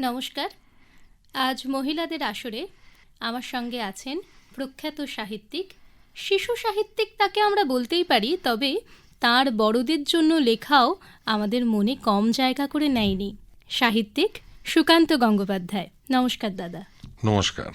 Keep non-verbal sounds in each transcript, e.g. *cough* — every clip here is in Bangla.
নমস্কার। আজ মহিলাদের আসরে আমার সঙ্গে আছেন প্রখ্যাত সাহিত্যিক। শিশু সাহিত্যিক তাকে আমরা বলতেই পারি তবে তার বড়দের জন্য লেখাও আমাদের মনে কম জায়গা করে নেয়নি। সাহিত্যিক সুকান্ত গঙ্গোপাধ্যায়। নমস্কার দাদা। নমস্কার।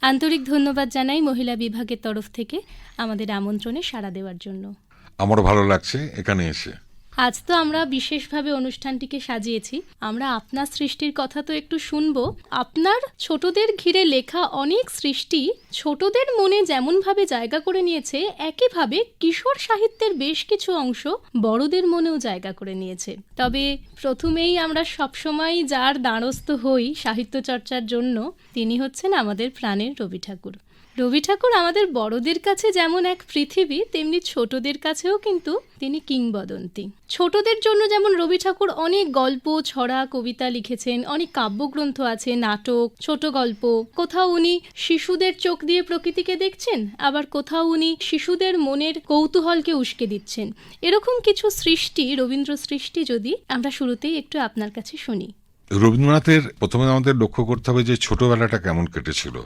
আন্তরিক ধন্যবাদ জানাই মহিলা বিভাগের তরফ থেকে আমাদের আমন্ত্রণে সাড়া দেওয়ার জন্য। আমারও ভালো লাগছে এখানে এসে। আজ তো আমরা বিশেষভাবে অনুষ্ঠানটিকে সাজিয়েছি। আমরা আপনার সৃষ্টির কথা তো একটু শুনব। আপনার ছোটদের ঘিরে লেখা অনেক সৃষ্টি ছোটদের মনে যেমনভাবে জায়গা করে নিয়েছে, একইভাবে কিশোর সাহিত্যের বেশ কিছু অংশ বড়দের মনেও জায়গা করে নিয়েছে। তবে প্রথমেই আমরা সবসময় যার দ্বারস্থ হই সাহিত্য চর্চার জন্য, তিনি হচ্ছেন আমাদের প্রাণের রবি ঠাকুর। রবি ঠাকুর আমাদের বড়দের কাছে যেমন এক পৃথিবী, তেমনি ছোটদের কাছেও কিন্তু তিনি কিংবদন্তি। ছোটদের জন্য যেমন রবি ঠাকুর অনেক গল্প, ছড়া, কবিতা লিখেছেন, অনেক কাব্যগ্রন্থ আছে, নাটক, ছোট গল্প। কোথাও উনি শিশুদের চোখ দিয়ে প্রকৃতিকে দেখছেন, আবার কোথাও উনি শিশুদের মনের কৌতূহলকে উস্কে দিচ্ছেন। এরকম কিছু সৃষ্টি, রবীন্দ্র সৃষ্টি যদি আমরা শুরুতেই একটু আপনার কাছে শুনি। রবীন্দ্রনাথের প্রথমে আমাদের লক্ষ্য করতে হবে যে ছোটবেলাটা কেমন কেটেছিল।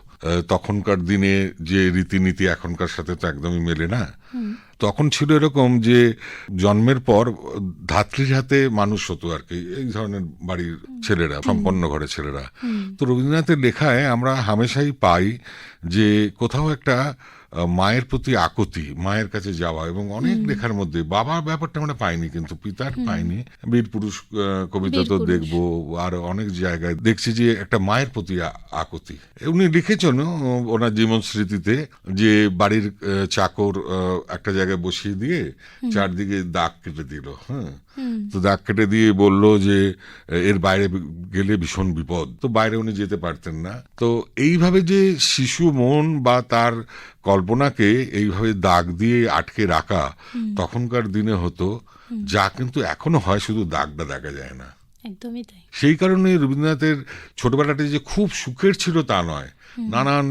তখনকার দিনে যে রীতিনীতি এখনকার সাথে তো একদমই মেলে না। তখন ছিল এরকম যে জন্মের পর ধাত্রীর হাতে মানুষ হতো আর কি এই ধরনের বাড়ির ছেলেরা সম্পন্ন ঘরের ছেলেরা। তো রবীন্দ্রনাথের লেখায় আমরা হামেশাই পাই যে কোথাও একটা মায়ের প্রতি আকুতি মায়ের কাছে যাওয়া এবং অনেক লেখার মধ্যে বাবার ব্যাপারটা আমরা পাইনি কিন্তু পিতার পাইনি। বীর পুরুষ কবিতা তো দেখব আর অনেক জায়গায় দেখছি যে একটা মায়ের প্রতি আকুতি। উনি লিখেছেন ওনার জীবন স্মৃতিতে যে বাড়ির চাকর একটা জায়গায় বসিয়ে দিয়ে চারদিকে দাগ কেটে দিল হ্যাঁ। তো দাগ কেটে দিয়ে বলল যে এর বাইরে গেলে ভীষণ বিপদ। তো বাইরে উনি যেতে পারতেন না। তো এইভাবে যে শিশু মন বা তার কল্পনাকে এইভাবে দাগ দিয়ে আটকে রাখা তখনকার দিনে হতো যা কিন্তু এখনও হয় শুধু দাগটা দেখা যায় না। একদমই তাই। সেই কারণে রবীন্দ্রনাথের ছোটবেলাটা যে খুব সুখের ছিল তা নয়। নানান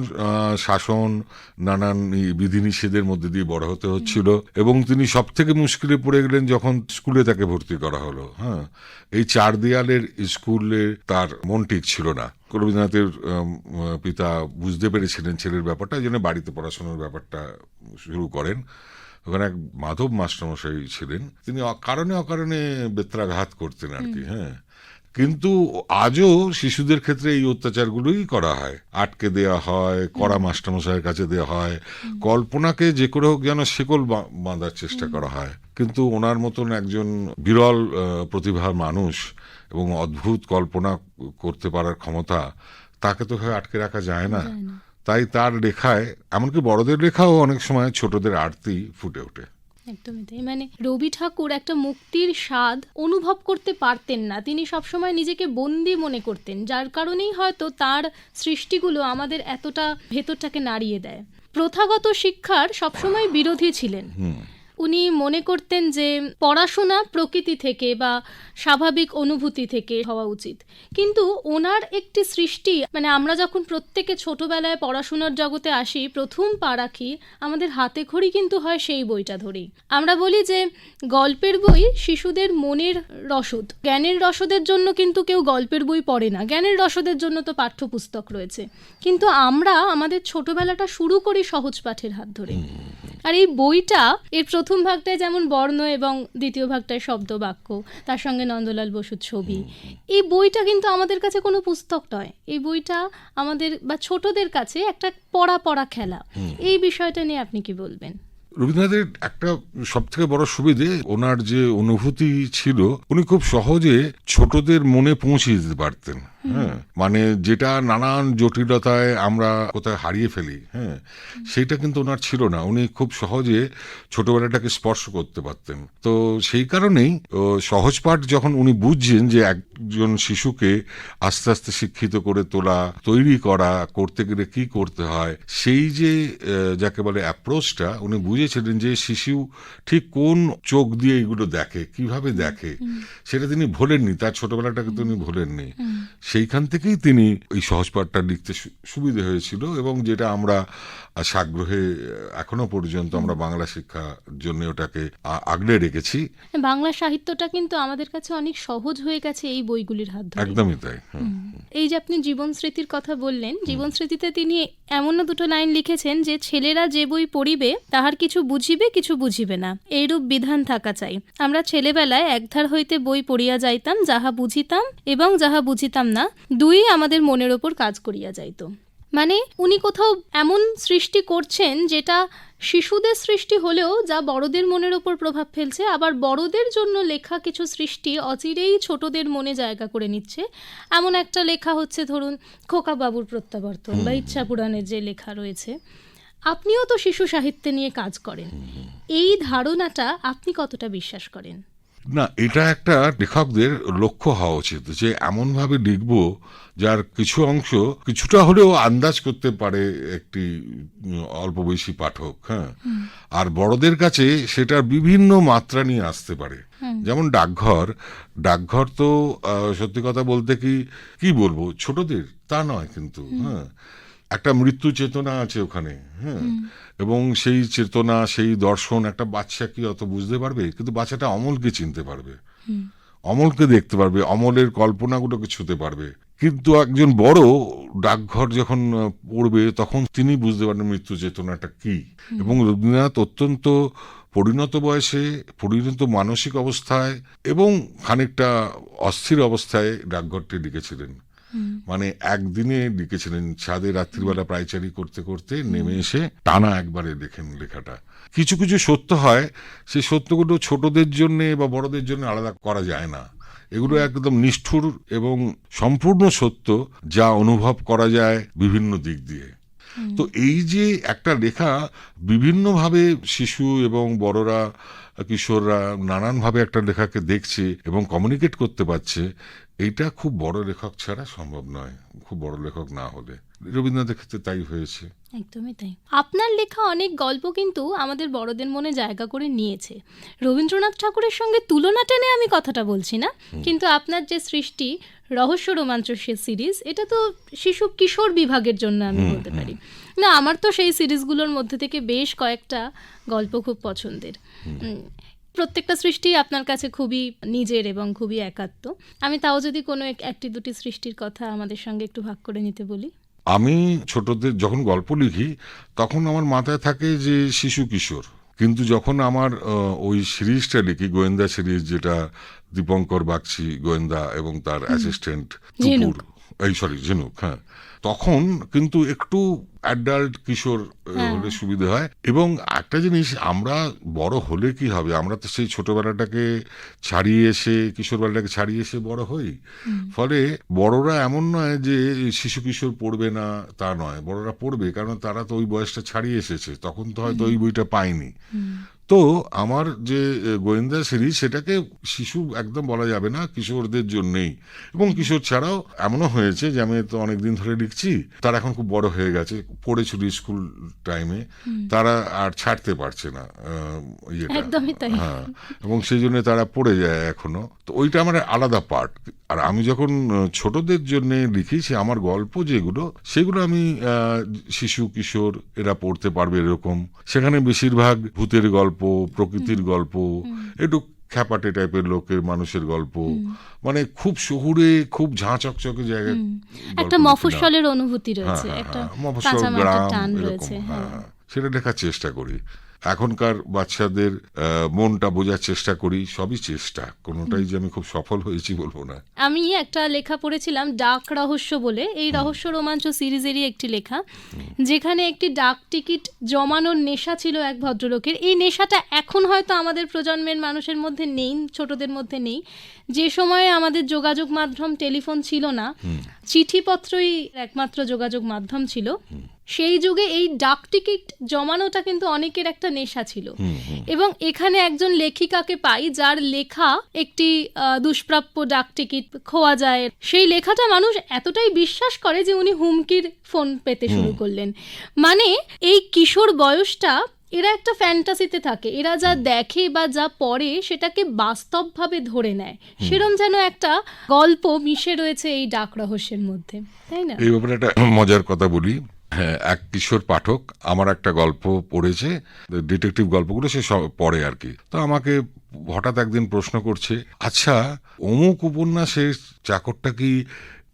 শাসন নানান বিধিনিষেধের মধ্যে দিয়ে বড় হতে হচ্ছিল এবং তিনি সব থেকে মুশকিলে পড়ে গেলেন যখন স্কুলে তাকে ভর্তি করা হলো হ্যাঁ। এই চার দেয়ালের স্কুলে তার মন ঠিক ছিল না। রবীন্দ্রনাথের পিতা বুঝতে পেরেছিলেন ছেলের ব্যাপারটা এই জন্য বাড়িতে পড়াশোনার ব্যাপারটা শুরু করেন। ওখানে এক মাধব মাস্টারমশাই ছিলেন। তিনি অকারণে অকারণে বেত্রাঘাত করতেন আর কি হ্যাঁ। কিন্তু আজও শিশুদের ক্ষেত্রে এই অত্যাচারগুলোই করা হয়। আটকে দেওয়া হয় কড়া মাস্টারমশাইয়ের কাছে দেওয়া হয়। কল্পনাকে যে করে হোক যেন শেকল বাঁধার চেষ্টা করা হয়। কিন্তু ওনার মতন একজন বিরল প্রতিভার মানুষ এবং অদ্ভুত কল্পনা করতে পারার ক্ষমতা তাকে তো হয় আটকে রাখা যায় না। তাই তার লেখায় এমনকি বড়দের লেখাও অনেক সময় ছোটদের আরতি ফুটে ওঠে। একদমই তাই। মানে রবি ঠাকুর একটা মুক্তির স্বাদ অনুভব করতে পারতেন না। তিনি সবসময় নিজেকে বন্দি মনে করতেন, যার কারণেই হয়তো তার সৃষ্টিগুলো আমাদের এতটা ভেতরটাকে নাড়িয়ে দেয়। প্রথাগত শিক্ষার সবসময় বিরোধী ছিলেন। উনি মনে করতেন যে পড়াশোনা প্রকৃতি থেকে বা স্বাভাবিক অনুভূতি থেকে হওয়া উচিত। কিন্তু ওনার একটি সৃষ্টি মানে আমরা যখন প্রত্যেকে ছোটবেলায় পড়াশোনার জগতে আসি প্রথম পা রাখি আমাদের হাতে খড়ি কিন্তু হয় সেই বইটা ধরেই। আমরা বলি যে গল্পের বই শিশুদের মনের রসদ। জ্ঞানের রসদের জন্য কিন্তু কেউ গল্পের বই পড়ে না। জ্ঞানের রসদের জন্য তো পাঠ্যপুস্তক রয়েছে। কিন্তু আমরা আমাদের ছোটবেলাটা শুরু করি সহজ পাঠের হাত ধরে। আর এই বইটা এর প্রথম ভাগটায় যেমন বর্ণ এবং দ্বিতীয় ভাগটায় শব্দ বাক্য তার সঙ্গে নন্দলাল বসুর ছবি। এই বইটা কিন্তু আমাদের কাছে কোনো পুস্তক নয়। এই বইটা আমাদের বা ছোটদের কাছে একটা পড়া পড়া খেলা। এই বিষয়টা নিয়ে আপনি কি বলবেন? রবীন্দ্রনাথের একটা সব থেকে বড় সুবিধে ওনার যে অনুভূতি ছিল উনি খুব সহজে ছোটদের মনে পৌঁছে দিতে পারতেন হ্যাঁ। মানে যেটা নানান জটিলতায় আমরা কোথায় হারিয়ে ফেলি হ্যাঁ সেটা কিন্তু ওনার ছিল না। উনি খুব সহজে ছোটবেলাটাকে স্পর্শ করতে পারতেন। তো সেই কারণেই সহজ পাঠ যখন উনি বুঝছেন যে একজন শিশুকে আস্তে আস্তে শিক্ষিত করে তোলা তৈরি করা করতে গেলে কি করতে হয় সেই যে যাকে বলে অ্যাপ্রোচটা উনি বুঝেছিলেন যে শিশু ঠিক কোন চোখ দিয়ে এগুলো দেখে কীভাবে দেখে? সেটা তিনি ভোলেননি তার ছোটবেলাটাকে তিনি ভোলেননি। সেইখান থেকেই তিনি এই সহজপাঠটা লিখতে সুবিধে হয়েছিল এবং যেটা আমরা সাগ্রহে এখনও পর্যন্ত আমরা বাংলা শিক্ষার জন্য ওটাকে আগলে রেখেছি। বাংলা সাহিত্যটা কিন্তু আমাদের কাছে অনেক সহজ হয়ে গেছে এই বইগুলির হাত ধরে। একদমই তাই এই যে আপনি জীবন স্মৃতির কথা বললেন জীবন স্মৃতিতে তিনি এমনও দুটো লাইন লিখেছেন যে ছেলেরা যে বই পড়িবে তাহার কিছু বুঝিবে কিছু বুঝিবে না। এইরূপ বিধান থাকা চাই। আমরা ছেলেবেলায় একধার হইতে বই পড়িয়া যাইতাম যাহা বুঝিতাম এবং যাহা বুঝিতাম না দুই আমাদের মনের ওপর কাজ করিয়া যাইত। মানে উনি কোথাও এমন সৃষ্টি করছেন যেটা শিশুদের সৃষ্টি হলেও যা বড়দের মনের ওপর প্রভাব ফেলছে আবার বড়দের জন্য লেখা কিছু সৃষ্টি অচিরেই ছোটদের মনে জায়গা করে নিচ্ছে। এমন একটা লেখা হচ্ছে ধরুন খোকা বাবুর প্রত্যাবর্তন বা ইচ্ছা পুরাণের যে লেখা রয়েছে। আপনিও তো শিশু সাহিত্য নিয়ে কাজ করেন। এই ধারণাটা আপনি কতটা বিশ্বাস করেন? না এটা একটা লেখকদের লক্ষ্য হওয়া উচিত যে এমনভাবে লিখব যার কিছু অংশ কিছুটা হলেও আন্দাজ করতে পারে একটি অল্প বয়সী পাঠক হ্যাঁ? আর বড়দের কাছে সেটার বিভিন্ন মাত্রা নিয়ে আসতে পারে। যেমন ডাকঘর ডাকঘর তো সত্যি কথা বলতে কি কি বলব ছোটদের তা নয় কিন্তু হ্যাঁ? একটা মৃত্যু চেতনা আছে ওখানে হ্যাঁ? এবং সেই চেতনা সেই দর্শন একটা বাচ্চা কি অত বুঝতে পারবে? কিন্তু বাচ্চাটা অমলকে চিনতে পারবে। অমলকে দেখতে পারবে অমলের কল্পনাগুলোকে ছুতে পারবে। কিন্তু একজন বড় ডাকঘর যখন পড়বে তখন তিনি বুঝতে পারবেন মৃত্যু চেতনাটা কি। এবং রবীন্দ্রনাথ অত্যন্ত পরিণত বয়সে পরিণত মানসিক অবস্থায় এবং খানিকটা অস্থির অবস্থায় ডাকঘরটি লিখেছিলেন। মানে একদিনে লিখেছিলেন ছাদে রাত্রিবেলা প্রায়চারি করতে করতে নেমে এসে টানা একবারে লেখেন লেখাটা। কিছু কিছু সত্য হয় সেই সত্যগুলো ছোটদের জন্য বা বড়দের জন্য আলাদা করা যায় না। এগুলো একদম নিষ্ঠুর এবং সম্পূর্ণ সত্য যা অনুভব করা যায় বিভিন্ন দিক দিয়ে। তো এই যে একটা লেখা বিভিন্নভাবে শিশু এবং বড়রা কিশোররা নানানভাবে একটা লেখাকে দেখছে এবং কমিউনিকেট করতে পারছে এইটা খুব বড় লেখক ছাড়া সম্ভব নয় খুব বড় লেখক না হলে। রবীন্দ্রনাথের ক্ষেত্রে তাই হয়েছে। একদমই তাই। আপনার লেখা অনেক গল্প কিন্তু আমাদের বড়দের মনে জায়গা করে নিয়েছে। রবীন্দ্রনাথ ঠাকুরের সঙ্গে তুলনা টেনে আমি কথাটা বলছি না কিন্তু আপনার যে সৃষ্টি রহস্য রোমাঞ্চ সে সিরিজ এটা তো শিশু কিশোর বিভাগের জন্য আমি বলতে পারি। না আমার তো সেই সিরিজগুলোর মধ্যে থেকে বেশ কয়েকটা গল্প খুব পছন্দের। প্রত্যেকটা সৃষ্টি আপনার কাছে খুবই নিজের এবং খুবই একাত্ম। আমি তাও যদি কোনো এক- একটি দুটি সৃষ্টির কথা আমাদের সঙ্গে একটু ভাগ করে নিতে বলি। আমি ছোটদের যখন গল্প লিখি তখন আমার মাথায় থাকে যে শিশু কিশোর। কিন্তু যখন আমার ওই সিরিজটা লিখি গোয়েন্দা সিরিজ যেটা দীপঙ্কর বাগচি গোয়েন্দা এবং তার অ্যাসিস্ট্যান্ট এই সরি ঝিনুক হ্যাঁ। তখন কিন্তু একটু অ্যাডাল্ট কিশোর হলে সুবিধে হয়। এবং একটা জিনিস আমরা বড় হলে কি হবে? আমরা তো সেই ছোটবেলাটাকে ছাড়িয়ে এসে কিশোরবেলাটাকে ছাড়িয়ে এসে বড় হই। ফলে বড়রা এমন নয় যে শিশু কিশোর পড়বে না তা নয়। বড়রা পড়বে কারণ তারা তো ওই বয়সটা ছাড়িয়ে এসেছে। তখন তো হয়তো ওই বইটা পায়নি। তো আমার যে গোয়েন্দা সিরিজ সেটাকে শিশু একদম বলা যাবে না কিশোরদের জন্যেই। এবং কিশোর ছাড়াও এমনও হয়েছে যে আমি তো অনেকদিন ধরে লিখছি তারা এখন খুব বড় হয়ে গেছে পড়েছিল স্কুল টাইমে তারা আর ছাড়তে পারছে না ইয়েটা। হ্যাঁ এবং সেই জন্য তারা পড়ে যায় এখনও। তো ওইটা আমার আলাদা পার্ট আর আমি যখন ছোটদের জন্য লিখি সে আমার গল্প যেগুলো সেগুলো আমি শিশু কিশোর এরা পড়তে পারবে এরকম। সেখানে বেশিরভাগ ভূতের গল্প প্রকৃতির গল্প একটু খ্যাপাটে টাইপের লোকের মানুষের গল্প। মানে খুব শহুরে খুব ঝাঁ চকচকে জায়গায় একটা মফস্বলের অনুভূতি হ্যাঁ, রয়েছে হ্যাঁ, একটা হ্যাঁ, মফস্বল, গ্রাম, হ্যাঁ হ্যাঁ, সেটা দেখার চেষ্টা করি। এখনকার বাচ্চাদের মনটা বোঝার চেষ্টা করি সবই চেষ্টা। কোনোটাই যে আমি খুব সফল হয়েছি বলব না। আমি একটা লেখা পড়েছিলাম ডাক রহস্য বলে। এই রহস্য রোমাঞ্চ সিরিজেরই একটি লেখা। যেখানে একটি ডাক টিকিট জমানোর নেশা ছিল এক ভদ্রলোকের। এই নেশাটা এখন হয়তো আমাদের প্রজন্মের মানুষের মধ্যে নেই ছোটদের মধ্যে নেই। যে সময়ে আমাদের যোগাযোগ মাধ্যম টেলিফোন ছিল না চিঠিপত্রই একমাত্র যোগাযোগ মাধ্যম ছিল। সেই যুগে এই ডাক টিকিট জমানোটা কিন্তু অনেকের একটা নেশা ছিল। এবং এখানে একজন লেখিকাকে পাই যার লেখা একটি দুষ্প্রাপ্য ডাক টিকিট খোয়া যায়। সেই লেখাটা মানুষ এতটাই বিশ্বাস করে যে উনি হুমকির ফোন পেতে শুরু করলেন। মানে এই কিশোর বয়সটা এরা একটা ফ্যান্টাসিতে থাকে। এরা যা দেখে বা যা পড়ে সেটাকে বাস্তবভাবে ধরে নেয়। সেরম যেন একটা গল্প মিশে রয়েছে এই ডাক রহস্যের মধ্যে। তাই না? এই ব্যাপারে একটা মজার কথা বলি। হ্যাঁ এক কিশোর পাঠক আমার একটা গল্প পড়েছে ডিটেকটিভ গল্পগুলো সে সব পড়ে আর কি। তো আমাকে হঠাৎ একদিন প্রশ্ন করছে আচ্ছা অমুক উপন্যাসের চাকরটা কি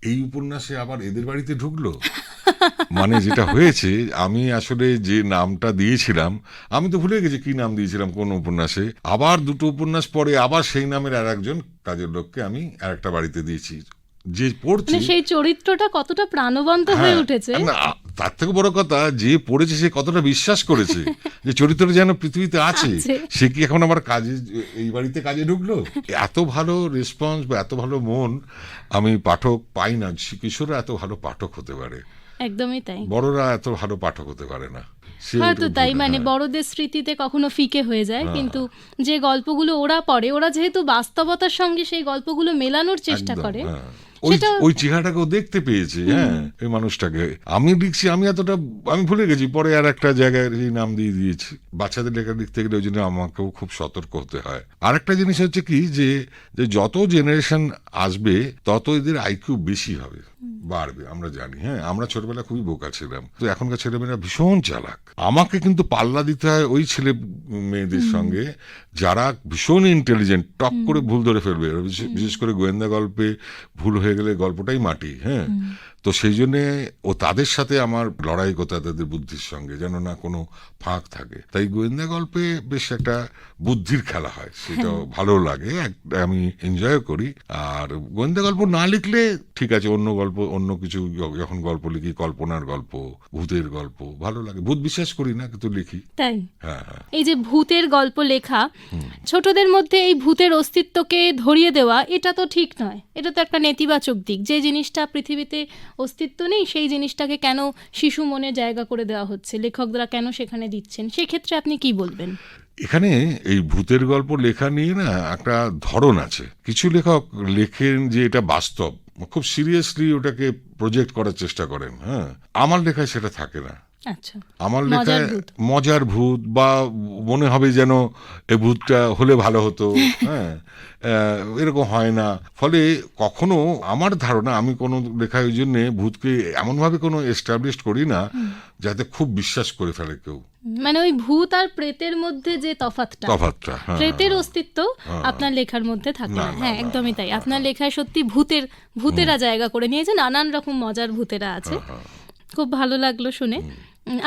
এই উপন্যাসে আবার এদের বাড়িতে ঢুকলো? *laughs* মানে যেটা হয়েছে আমি আসলে যে নামটা দিয়েছিলাম আমি তো ভুলে গেছি কি নাম দিয়েছিলাম কোন উপন্যাসে আবার দুটো উপন্যাস পরে আবার সেই নামের আর একজন কাজের লোককে আমি আর একটা বাড়িতে দিয়েছি। যে পড়ছি মানে সেই চরিত্রটা কতটা প্রাণবন্ত হয়ে হ্যাঁ, উঠেছে? তার থেকে বড় কথা যে পড়েছে সে কতটা বিশ্বাস করেছে *laughs* যে চরিত্রটা যেন পৃথিবীতে আছে। সে কি এখন আমার কাজে এই বাড়িতে কাজে ঢুকলো? এত ভালো রেসপন্স বা এত ভালো মন আমি পাঠক পাই না কিশোররা এত ভালো পাঠক হতে পারে। একদমই তাই। বড়রা এত ভালো পাঠক হতে পারে না। হয়তো তাই মানে হ্যাঁ। বড়দের স্মৃতিতে কখনো ফিকে হয়ে যায় কিন্তু যে গল্পগুলো ওরা পড়ে ওরা যেহেতু বাস্তবতার সঙ্গে সেই গল্পগুলো মেলানোর চেষ্টা করে হ্যাঁ। ওই চেহারাটাকেও দেখতে পেয়েছি হ্যাঁ ওই মানুষটাকে। আমি লিখছি আমি এতটা আমি ভুলে গেছি পরে আর একটা জায়গায় নাম দিয়ে দিয়েছি। বাচ্চাদের লেখা লিখতে গেলে ওই জন্য আমাকেও খুব সতর্ক হতে হয়। আরেকটা জিনিস হচ্ছে কি যে যে যত জেনারেশন আসবে তত এদের আইকিউ বেশি হবে বাড়বে আমরা জানি হ্যাঁ আমরা ছোটবেলা খুবই বোকা ছিলাম। তো এখনকার ছেলেমেয়েরা ভীষণ চালাক। আমাকে কিন্তু পাল্লা দিতে হয় ওই ছেলে মেয়েদের সঙ্গে যারা ভীষণ ইন্টেলিজেন্ট টক করে ভুল ধরে ফেলবে। বিশেষ- বিশেষ করে গোয়েন্দা গল্পে ভুল হয়ে গেলে গল্পটাই মাটি হ্যাঁ? তো সেই জন্যে ও তাদের সাথে আমার লড়াই করতে তাদের বুদ্ধির সঙ্গে যেন না কোনো ফাঁক থাকে। তাই গোয়েন্দা গল্পে বেশ একটা বুদ্ধির খেলা হয় সেটাও ভালো লাগে আমি এনজয় করি। আর গোয়েন্দা গল্প না লিখলে ঠিক আছে অন্য গল্প অন্য কিছু যখন গল্প লিখি কল্পনার গল্প ভূতের গল্প ভালো লাগে। ভূত বিশ্বাস করি না কিন্তু লিখি। তাই? হ্যাঁ হ্যাঁ। এই যে ভূতের গল্প লেখা ছোটদের মধ্যে এই ভূতের অস্তিত্বকে ধরিয়ে দেওয়া এটা তো ঠিক নয়। এটা তো একটা নেতিবাচক দিক। যে জিনিসটা পৃথিবীতে অস্তিত্ব নেই, সেই জিনিসটাকে কেন শিশু মনে জায়গা করে দেওয়া হচ্ছে? লেখকরা কেন সেখানে দিচ্ছেন? সেক্ষেত্রে আপনি কি বলবেন? এখানে এই ভূতের গল্প লেখা নিয়ে না একটা ধরন আছে। কিছু লেখক লেখেন যে এটা বাস্তব, খুব সিরিয়াসলি ওটাকে প্রজেক্ট করার চেষ্টা করেন হ্যাঁ? আমার লেখায় সেটা থাকে না। আমার মজার লেখায় মজার ভূত বা মনে হবে যেন এই ভূতটা হলে ভালো হতো। *laughs* হ্যাঁ এরকম হয় না। ফলে কখনো আমার ধারণা আমি কোনো লেখায় ওই জন্যে ভূতকে এমনভাবে কোনো এস্টাবলিশ করি না যাতে খুব বিশ্বাস করে ফেলে কেউ। মানে ওই ভূত আর প্রেতের মধ্যে যে তফাতটা তফাৎটা হ্যাঁ প্রেতের অস্তিত্ব আপনার লেখার মধ্যে থাকে না, হ্যাঁ একদমই তাই। আপনার লেখায় সত্যি ভূতের ভূতেরা জায়গা করে নিয়েছে। নানান রকম মজার ভূতেরা আছে। হ্যাঁ, খুব ভালো লাগল শুনে।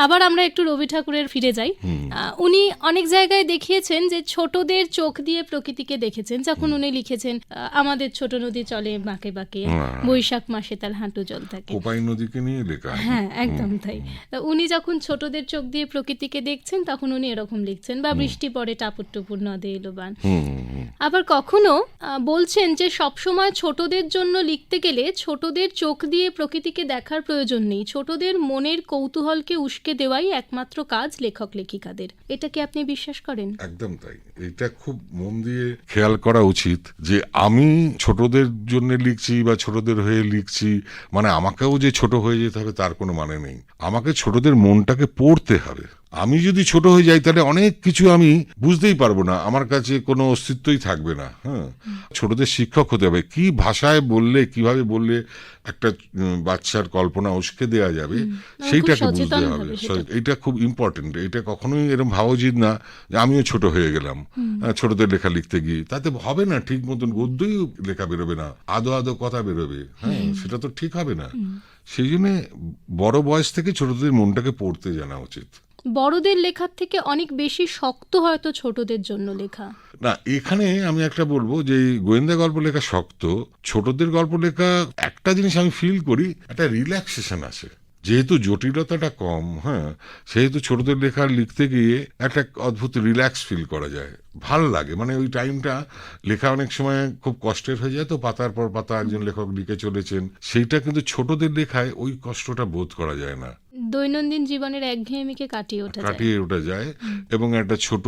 আবার আমরা একটু রবি ঠাকুরের ফিরে যাই। উনি অনেক জায়গায় দেখিয়েছেন যে ছোটদের চোখ দিয়ে প্রকৃতিকে দেখেছেন। যখন উনি লিখেছেন আমাদের ছোট নদী চলে বাঁকে বাঁকে হ্যাঁ। বৈশাখ মাসে তার হাঁটু জল থাকে। কোপাই নদীকে নিয়ে লেখা হ্যাঁ একদম তাই। উনি যখন ছোটদের চোখ দিয়ে প্রকৃতিকে দেখছেন তখন উনি এরকম লিখছেন বা বৃষ্টি পড়ে টাপুর টুপুর নদে এলো বান। আবার কখনো বলছেন যে সবসময় ছোটদের জন্য লিখতে গেলে ছোটদের চোখ দিয়ে প্রকৃতিকে দেখার প্রয়োজন নেই। ছোটদের মনের কৌতূহলকে উস্কে দেওয়াই একমাত্র কাজ লেখক লেখিকাদের। এটা কি আপনি বিশ্বাস করেন? একদম তাই। এটা খুব মন দিয়ে খেয়াল করা উচিত যে আমি ছোটদের জন্য লিখছি বা ছোটদের হয়ে লিখছি মানে আমাকেও যে ছোট হয়ে যেতে হবে তার কোনো মানে নেই। আমাকে ছোটদের মনটাকে পড়তে হবে। আমি যদি ছোট হয়ে যাই তাহলে অনেক কিছু আমি বুঝতেই পারব না। আমার কাছে কোনো অস্তিত্বই থাকবে না হ্যাঁ। ছোটদের শিক্ষক হতে হবে। কি ভাষায় বললে কীভাবে বললে একটা বাচ্চার কল্পনা উস্কে দেওয়া যাবে সেইটাকে বুঝতে হবে। এটা খুব ইম্পর্টেন্ট এটা কখনোই এরকম ভাবা উচিত না যে আমিও ছোট হয়ে গেলাম। ছোটদের লেখা লিখতে গিয়ে। তাতে হবে না ঠিক মতন। গদ্যই লেখা বেরোবে না। আদো আদো কথা বেরোবে। হ্যাঁ সেটা তো ঠিক হবে না। সেই জন্য বড় বয়স থেকে ছোটদের মনটাকে পড়তে জানা উচিত। বড়দের লেখার থেকে অনেক বেশি শক্ত হয়তো ছোটদের জন্য লেখা। না, এখানে আমি একটা বলব যে গোয়েন্দা গল্প লেখা শক্ত, ছোটদের গল্প লেখা একটা জিনিস আমি ফিল করি, একটা রিল্যাক্সেশন আছে যেহেতু জটিলতাটা কম হ্যাঁ সেহেতু ছোটদের লেখা লিখতে গিয়ে একটা অদ্ভুত রিল্যাক্স ফিল করা যায়। ভালো লাগে মানে ওই টাইমটা লেখা অনেক সময় খুব কষ্টের হয়ে যায় তো পাতার পর পাতা একজন লেখক লিখে চলেছেন সেইটা কিন্তু ছোটদের লেখায় ওই কষ্টটা বোধ করা যায় না। দৈনন্দিন জীবনের একঘেয়েমিকে কাটিয়ে ওঠা কাটিয়ে ওঠা যায় এবং একটা ছোট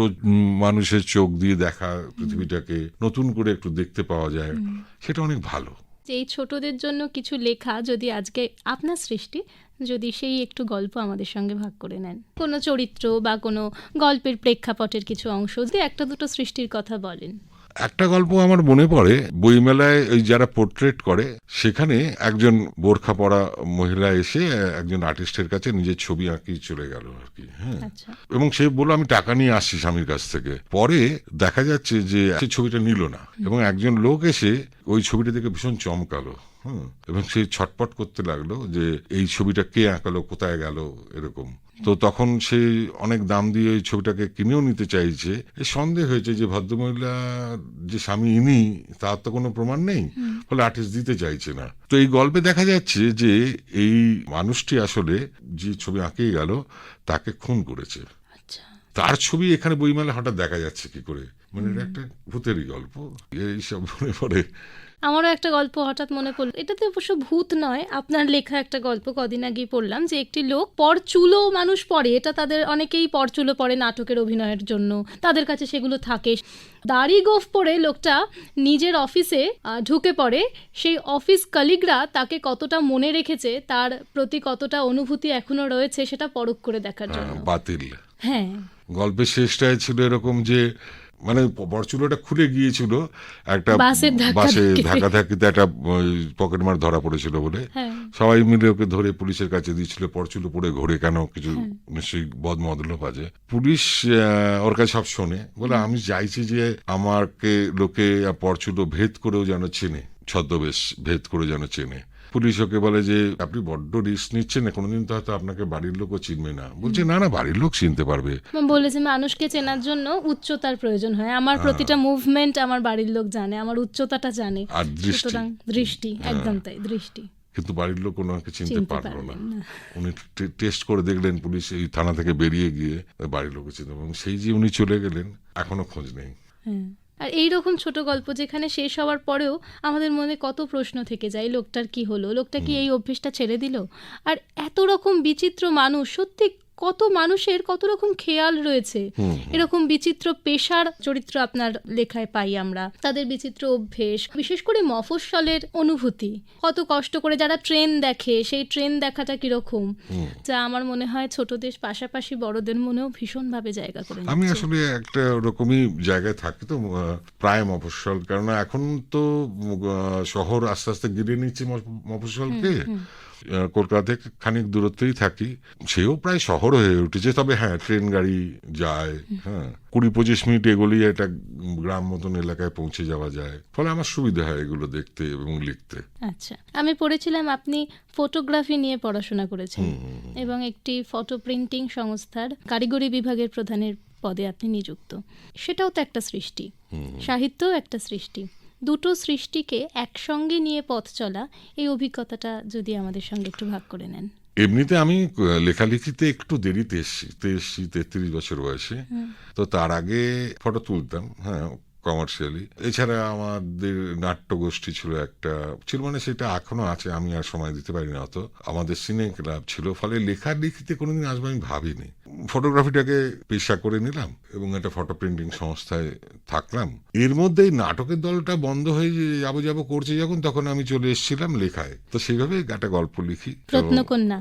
মানুষের চোখ দিয়ে দেখা পৃথিবীটাকে নতুন করে একটু দেখতে পাওয়া যায় সেটা অনেক ভালো। এই ছোটদের জন্য কিছু লেখা যদি আজকে আপনার সৃষ্টি যদি সেই একটু গল্প আমাদের সঙ্গে ভাগ করে নেন। কোনো চরিত্র বা কোনো গল্পের প্রেক্ষাপটের কিছু অংশ যদি একটা দুটো সৃষ্টির কথা বলেন। একটা গল্প আমার মনে পড়ে বইমেলায় ওই যারা পোর্ট্রেট করে সেখানে একজন বোরখা পরা মহিলা এসে একজন আর্টিস্টের কাছে নিজের ছবি আঁকি চলে গেল আর কি হ্যাঁ। আচ্ছা। এবং সে বলল আমি টাকা নিয়ে আসছি স্বামীর কাছ থেকে। পরে দেখা যাচ্ছে যে সে ছবিটা নিল না। এবং একজন লোক এসে ওই ছবিটা দেখে ভীষণ চমকালো। হুম এবং সে ছটপট করতে লাগল যে এই ছবিটা কে আঁকালো কোথায় গেল এরকম। তো তখন সে অনেক দাম দিয়ে ওই ছবিটাকে কিনেও নিতে চাইছে। এ সন্দেহ হয়েছে যে ভদ্রমহিলা যে স্বামী ইনি তার তো কোনো প্রমাণ নেই। ফলে আর্টিস্ট দিতে চাইছে না। তো এই গল্পে দেখা যাচ্ছে যে এই মানুষটি আসলে যে ছবি আঁকেই গেল তাকে খুন করেছে। আচ্ছা। তার ছবি এখানে বইমেলা হঠাৎ দেখা যাচ্ছে কি করে? মানে এটা একটা ভূতেরই গল্প। এইসব মনে পড়ে। আমারও একটা গল্প হঠাৎ মনে পড়ল। এটাতে অবশ্য ভূত নয় আপনার লেখা একটা গল্প কদিন আগেই পড়লাম যে একটি লোক পরচুলো মানুষ পড়ে এটা তাদের অনেকেই পরচুলো পড়ে নাটকের অভিনয়ের জন্য। তাদের কাছে সেগুলো থাকে। দাড়ি গোফ পরে লোকটা নিজের অফিসে ঢুকে পড়ে। সেই অফিস কলিগরা তাকে কতটা মনে রেখেছে তার প্রতি কতটা অনুভূতি এখনও রয়েছে সেটা পরখ করে দেখার জন্য। বাতিল। হ্যাঁ। গল্পের শেষটায় ছিল এরকম যে মানে বরচুলোটা খুলে গিয়েছিল একটা বাসে। ধাক্কা ধাক্কিতে একটা পকেট মার ধরা পড়েছিল বলে। হ্যাঁ। সবাই মিলে ওকে ধরে পুলিশের কাছে দিয়েছিল পরচুলো পড়ে ঘোরে কেন কিছু নিশ্চয়ই বদ বদমদলো বাজে পুলিশ আহ, ওর কাছে সব শোনে বলে আমি চাইছি যে আমাকে লোকে পরচুলো ভেদ করেও যেন চেনে ছদ্মবেশ ভেদ করে যেন চেনে। পুলিশ ওকে বলে যে আপনি বড্ড রিস্ক নিচ্ছেন কোনোদিন তো হয়তো আপনাকে বাড়ির লোকও চিনবে না। বলছে না না বাড়ির লোক চিনতে পারবে। বলেছে মানুষকে চেনার জন্য উচ্চতার প্রয়োজন হয়। আমার প্রতিটা মুভমেন্ট আমার বাড়ির লোক জানে আমার উচ্চতাটা জানে। আর দৃষ্টি। দৃষ্টি একদম তাই দৃষ্টি। কিন্তু বাড়ির লোক ওনাকে চিনতে পারল না। উনি টেস্ট করে দেখলেন পুলিশ এই থানা থেকে বেরিয়ে গিয়ে বাড়ির লোকে চিনতে এবং সেই যে উনি চলে গেলেন এখনও খোঁজ নেই। হ্যাঁ। আর এই রকম ছোট গল্প যেখানে শেষ হওয়ার পরেও আমাদের মনে কত প্রশ্ন থেকে যায় লোকটার কি হলো? লোকটা কি এই অভ্যেসটা ছেড়ে দিল? আর এত রকম বিচিত্র মানুষ সত্যি কত মানুষের কত রকম খেয়াল রয়েছে। এরকম বিচিত্র পেশার চরিত্র আপনার লেখায় পাই আমরা। তাদের বিচিত্র অভ্যেস বিশেষ করে মফস্বলের অনুভূতি। কত কষ্ট করে যারা ট্রেন দেখে সেই ট্রেন দেখাটা কীরকম? যা আমার মনে হয় ছোটদের পাশাপাশি বড়দের মনেও ভীষণভাবে জায়গা করে আমি আসলে একটা ওরকমই জায়গায় থাকি তো প্রায় মফস্বল। কেননা এখন তো শহর আস্তে আস্তে গিরে নিচ্ছে মফ- মফস্বলকে। কলকাতা থেকে খানিক দূরত্বেই থাকি সেও প্রায় শহর হয়ে উঠেছে তবে হ্যাঁ ট্রেন গাড়ি যায় হ্যাঁ। কুড়ি পঁচিশ মিনিট এগোলেই একটা গ্রাম মতন এলাকায় পৌঁছে যাওয়া যায়। ফলে আমার সুবিধা হয় এগুলো দেখতে এবং লিখতে। আচ্ছা আমি পড়েছিলাম আপনি ফটোগ্রাফি নিয়ে পড়াশোনা করেছেন এবং একটি ফটো প্রিন্টিং সংস্থার কারিগরি বিভাগের প্রধানের পদে আপনি নিযুক্ত। সেটাও তো একটা সৃষ্টি সাহিত্যও একটা সৃষ্টি। দুটো সৃষ্টিকে একসঙ্গে নিয়ে পথ চলা এই অভিজ্ঞতাটা যদি আমাদের সঙ্গে একটু ভাগ করে নেন। এমনিতে আমি লেখালেখিতে একটু দেরিতে এসছি তেইশি তেত্রিশ বছর বয়সে। তো তার আগে ফটো তুলতাম হ্যাঁ কমার্শিয়ালি এছাড়া আমাদের নাট্য গোষ্ঠী ছিল একটা ছিল মানে সেটা এখনও আছে আমি আর সময় দিতে পারি না অত। আমাদের সিনে ক্লাব ছিল ফলে লেখালেখিতে কোনোদিন আসব আমি ভাবিনি। ফটোগ্রাফিটাকে পেশা করে নিলাম এবং একটা ফটো প্রিন্টিং সংস্থায় থাকলাম। এর মধ্যেই নাটকের দলটা বন্ধ হয়ে যাব যাব করছে যখন তখন আমি চলে এসেছিলাম লেখায়। তো সেইভাবে একটা গল্প লিখি। রত্নকন্যা?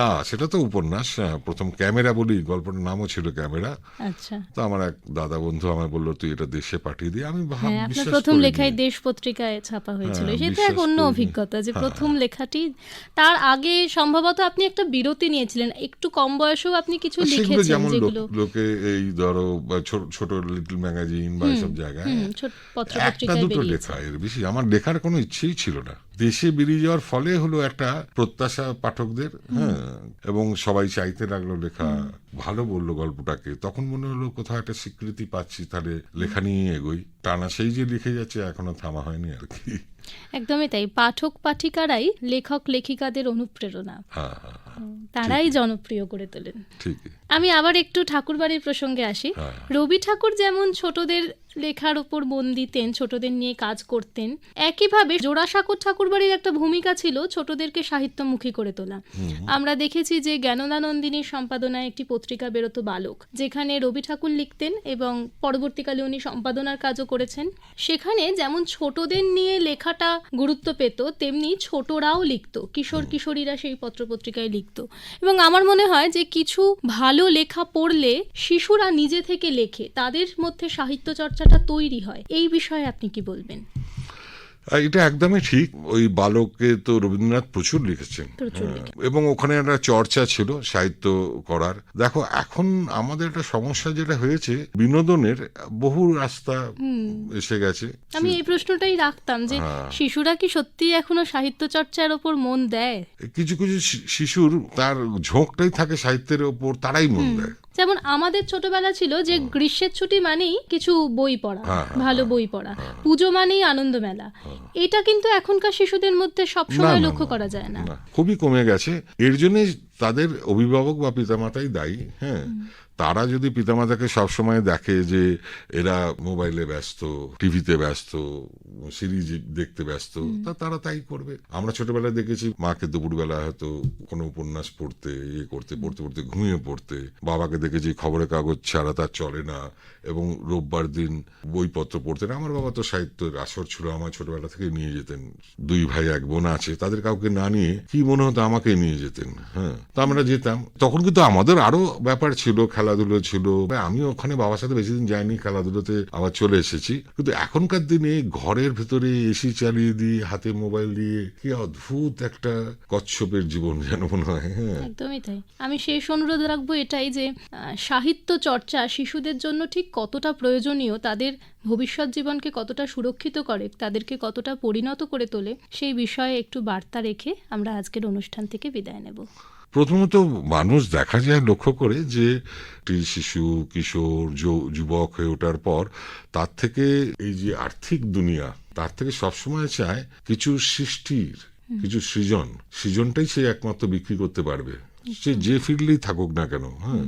না সেটা তো উপন্যাস প্রথম ক্যামেরা বলি গল্পটার নামও ছিল ক্যামেরা। আচ্ছা। তো আমার এক দাদা বন্ধু আমায় বলল তুই এটা দেশে পাঠিয়ে দিই আমি হ্যাঁ আপনার প্রথম। লেখায় দেশ পত্রিকায় ছাপা হয়েছিল। হ্যাঁ, সেটা এক অন্য অভিজ্ঞতা যে হ্যাঁ। প্রথম লেখাটি তার আগে সম্ভবত আপনি একটা বিরতি নিয়েছিলেন। একটু কম বয়সেও আপনি কিছু সেগুলো যেমন লোকে এই ধরো ছোট লিটল ম্যাগাজিন বা এসব জায়গায় পত্র একটা দুটো লেখা এর বেশি আমার লেখার কোনো ইচ্ছেই ছিল না। দেশে বেরিয়ে যাওয়ার ফলে হলো একটা প্রত্যাশা পাঠকদের হ্যাঁ এবং সবাই চাইতে লাগল লেখা ভালো বলল গল্পটাকে। তখন মনে হলো কোথাও একটা স্বীকৃতি পাচ্ছি তাহলে লেখা নিয়ে এগোই। টানা সেই যে লিখে যাচ্ছে এখনও থামা হয়নি আর কি। একদমই তাই। পাঠক পাঠিকারাই লেখক লেখিকাদের অনুপ্রেরণা। হ্যাঁ হ্যাঁ হ্যাঁ, তারাই জনপ্রিয় করে তোলেন। আমি আবার একটু ঠাকুরবাড়ির প্রসঙ্গে আসি। রবি ঠাকুর যেমন ছোটদের লেখার ওপর মন দিতেন ছোটদের নিয়ে কাজ করতেন। একইভাবে জোড়াসাঁকোর ঠাকুরবাড়ির একটা ভূমিকা ছিল ছোটদেরকে সাহিত্যমুখী করে তোলা। আমরা দেখেছি যে জ্ঞানদানন্দিনীর সম্পাদনায় একটি পত্রিকা বেরোতো বালক যেখানে রবি ঠাকুর লিখতেন এবং পরবর্তীকালে উনি সম্পাদনার কাজও করেছেন। সেখানে যেমন ছোটদের নিয়ে লেখাটা গুরুত্ব পেত তেমনি ছোটরাও লিখত কিশোর কিশোরীরা সেই পত্রপত্রিকায় লিখত। এবং আমার মনে হয় যে কিছু ভালো লেখা পড়লে শিশুরা নিজে থেকে লেখে তাদের মধ্যে সাহিত্য চর্চাটা তৈরি হয়। এই বিষয়ে আপনি কি বলবেন? এটা একদমই ঠিক। ওই বালককে তো রবীন্দ্রনাথ প্রচুর লিখেছেন। হ্যাঁ, এবং ওখানে একটা চর্চা ছিল সাহিত্য করার। দেখো এখন আমাদের একটা সমস্যা যেটা হয়েছে বিনোদনের বহু রাস্তা এসে গেছে। আমি এই প্রশ্নটাই রাখতাম যে হ্যাঁ। শিশুরা কি সত্যি এখনও সাহিত্য চর্চার ওপর মন দেয়? কিছু কিছু শিশুর তার ঝোঁকটাই থাকে সাহিত্যের ওপর তারাই মন দেয়। যেমন আমাদের ছোটবেলা ছিল যে গ্রীষ্মের ছুটি মানেই কিছু বই পড়া হ্যাঁ, হ্যাঁ, ভালো বই পড়া। পুজো মানেই আনন্দ মেলা। এটা কিন্তু এখনকার শিশুদের মধ্যে সবসময় লক্ষ্য করা যায় না। না, খুবই কমে গেছে। এর জন্য তাদের অভিভাবক বা পিতামাতাই দায়ী হ্যাঁ। তারা যদি পিতামাতাকে সবসময় দেখে যে এরা মোবাইলে ব্যস্ত টিভিতে ব্যস্ত সিরিজ দেখতে ব্যস্ত তা তারা তাই করবে। আমরা ছোটবেলায় দেখেছি মাকে দুপুরবেলা হয়তো কোনো উপন্যাস পড়তে ইয়ে করতে পড়তে পড়তে ঘুমিয়ে পড়তে। বাবাকে দেখেছি খবরের কাগজ ছাড়া তার চলে না এবং রোববার দিন বইপত্র পড়তেন। আমার বাবা তো সাহিত্যের আসর ছিল আমার ছোটবেলা থেকে নিয়ে যেতেন। দুই ভাই এক বোন আছে তাদের কাউকে না নিয়ে কি মনে হতো আমাকে নিয়ে যেতেন হ্যাঁ? তো আমরা যেতাম। তখন কিন্তু আমাদের আরও ব্যাপার ছিল খেলাধুলো ছিল আমি ওখানে বাবার সাথে বেশি দিন যাইনি, খেলাধুলোতে আবার চলে এসেছি। কিন্তু এখনকার দিনে ঘরের ভেতরে এসি চালিয়ে দিয়ে, হাতে মোবাইল দিয়ে, কি অদ্ভুত একটা কচ্ছপের জীবন যেন মনে হয় হ্যাঁ। একদমই তাই। আমি শেষ অনুরোধ রাখব এটাই যে সাহিত্য চর্চা শিশুদের জন্য ঠিক কতটা প্রয়োজনীয়, তাদের ভবিষ্যৎ জীবনকে কতটা সুরক্ষিত করে, তাদেরকে কতটা পরিণত করে তোলে, সেই বিষয়ে একটু বার্তা রেখে আমরা আজকের অনুষ্ঠান থেকে বিদায় নেব। প্রথমত মানুষ দেখা যায় লক্ষ্য করে যে একটি শিশু কিশোর যুবক হয়ে ওঠার পর তার থেকে এই যে আর্থিক দুনিয়া তার থেকে সবসময় চায় কিছু সৃষ্টির কিছু সৃজন। সৃজনটাই সে একমাত্র বিক্রি করতে পারবে। সে যে ফিল্ডেই থাকুক না কেন হ্যাঁ।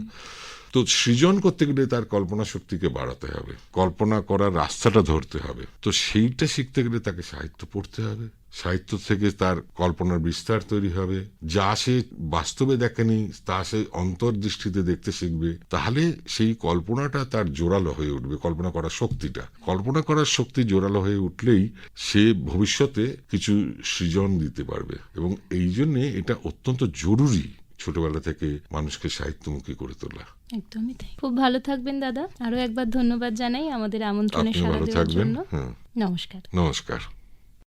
তো সৃজন করতে গেলে তার কল্পনা শক্তিকে বাড়াতে হবে। কল্পনা করার রাস্তাটা ধরতে হবে। তো সেইটা শিখতে গেলে তাকে সাহিত্য পড়তে হবে। সাহিত্য থেকে তার কল্পনার বিস্তার তৈরি হবে। যা সে বাস্তবে দেখেনি, তা সে অন্তর্দৃষ্টিতে দেখতে শিখবে, তাহলে সেই কল্পনাটা তার জোরালো হয়ে উঠবে, কল্পনা করার শক্তিটা। কল্পনা করার শক্তি জোরালো হয়ে উঠলেই সে ভবিষ্যতে কিছু সৃজন দিতে পারবে। এবং এই জন্যে এটা অত্যন্ত জরুরি ছোটবেলা থেকে মানুষকে সাহিত্যমুখী করে তোলা। একদমই তাই। খুব ভালো থাকবেন দাদা। আরও একবার ধন্যবাদ জানাই আমাদের আমন্ত্রণে সাড়া দেওয়ার জন্য। হ্যাঁ। নমস্কার। নমস্কার।